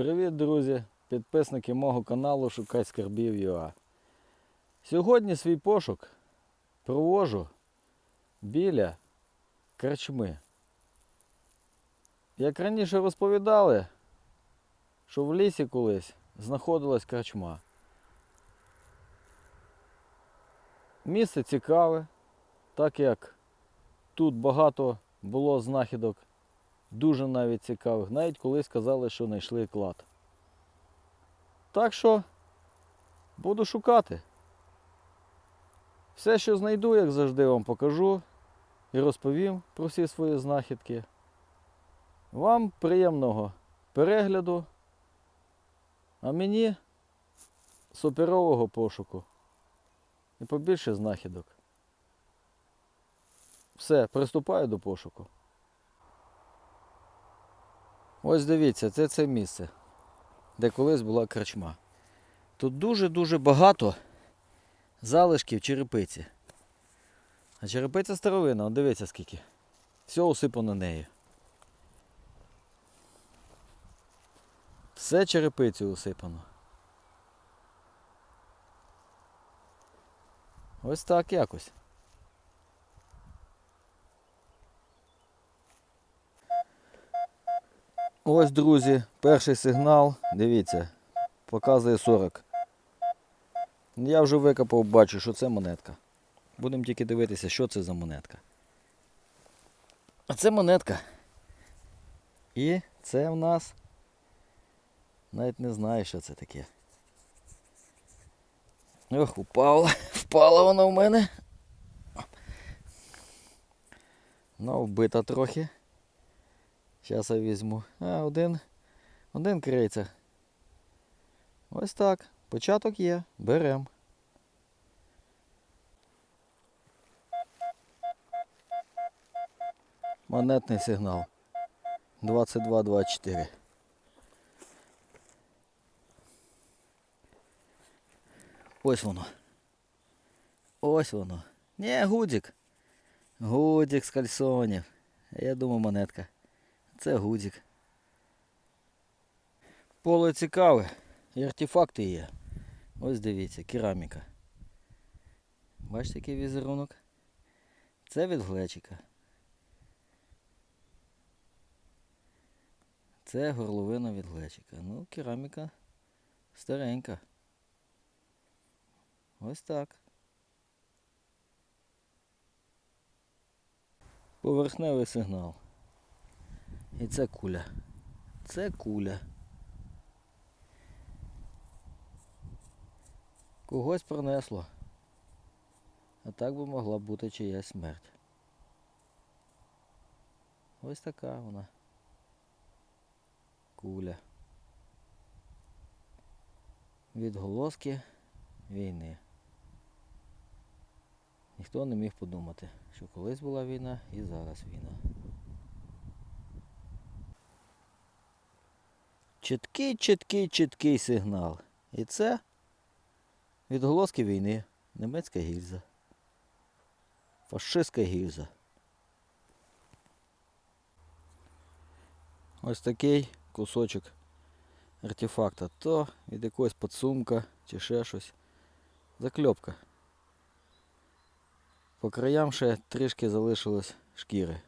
Привіт, друзі, підписники мого каналу Шукай скарбів ЮА. Сьогодні свій пошук провожу біля корчми. Як раніше розповідали, що в лісі колись знаходилась корчма. Місце цікаве, так як тут багато було знахідок дуже навіть цікавих. Навіть колись казали, що знайшли клад. Так що буду шукати. Все, що знайду, як завжди, вам покажу і розповім про всі свої знахідки. Вам приємного перегляду, а мені суперового пошуку і побільше знахідок. Все, приступаю до пошуку. Ось дивіться, це це місце, де колись була крачма. Тут дуже-дуже багато залишків черепиці. А черепиця старовина, от дивіться скільки. Все усипано нею. Все черепицею усипано. Ось так якось. Ось, друзі, перший сигнал. Дивіться, показує 40. Я вже викопав, бачу, що це монетка. Будемо тільки дивитися, що це за монетка. А це монетка. І це в нас. Навіть не знаю, що це таке. Ох, упала. Впала вона в мене. Ну, вбита трохи. Зараз я візьму. А, один. Один крейцер. Ось так. Початок є. Берем. Монетний сигнал. 22-24. Ось воно. Ось воно. Не, гудзик. Гудзик з кальсонів. Я думаю, монетка. Це гудзик. Поле цікаве. І артефакти є. Ось дивіться, кераміка. Бачите, який візерунок? Це від глечика. Це горловина від глечика. Ну, кераміка старенька. Ось так. Поверхневий сигнал. І це куля. Це куля. Когось пронесло. А так би могла бути чиясь смерть. Ось така вона. Куля. Відголоски війни. Ніхто не міг подумати, що колись була війна і зараз війна. Чіткий, чіткий, чіткий сигнал. І це відголоски війни. Німецька гільза. Фашистська гільза. Ось такий кусочок артефакта. То від якогось подсумка чи ще щось. Закльопка. По краям ще трішки залишилось шкіри.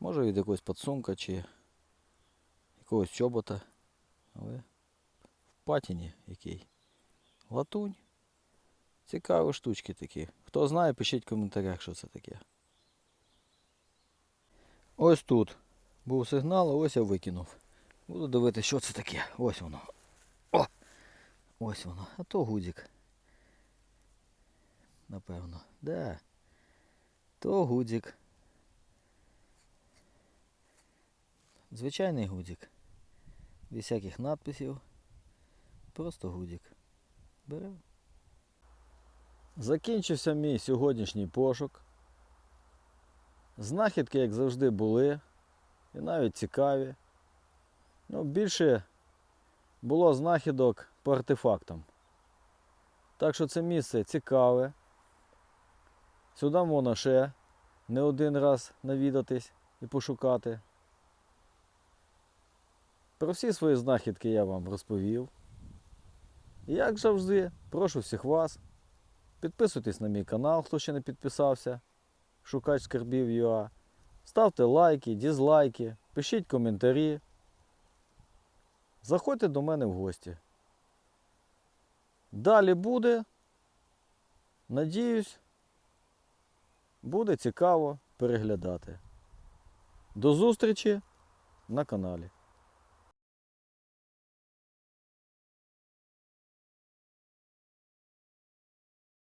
Може від якогось подсумка чи якогось чобота. Але в патіні який. Латунь. Цікаві штучки такі. Хто знає, пишіть в коментарях, що це таке. Ось тут був сигнал, а ось я викинув. Буду дивитися, що це таке. Ось воно. О! Ось воно. А то гудзик. Напевно. Да. То гудзик. Звичайний гудзик. Без всяких надписів. Просто гудзик. Беремо. Закінчився мій сьогоднішній пошук. Знахідки, як завжди, були. І навіть цікаві. Ну, більше було знахідок по артефактам. Так що це місце цікаве. Сюди можна ще не один раз навідатись і пошукати. Про всі свої знахідки я вам розповів. Як завжди, прошу всіх вас. Підписуйтесь на мій канал, хто ще не підписався. Шукач скарбів ЮА. Ставте лайки, дізлайки, пишіть коментарі. Заходьте до мене в гості. Далі буде. Надіюсь, буде цікаво переглядати. До зустрічі на каналі.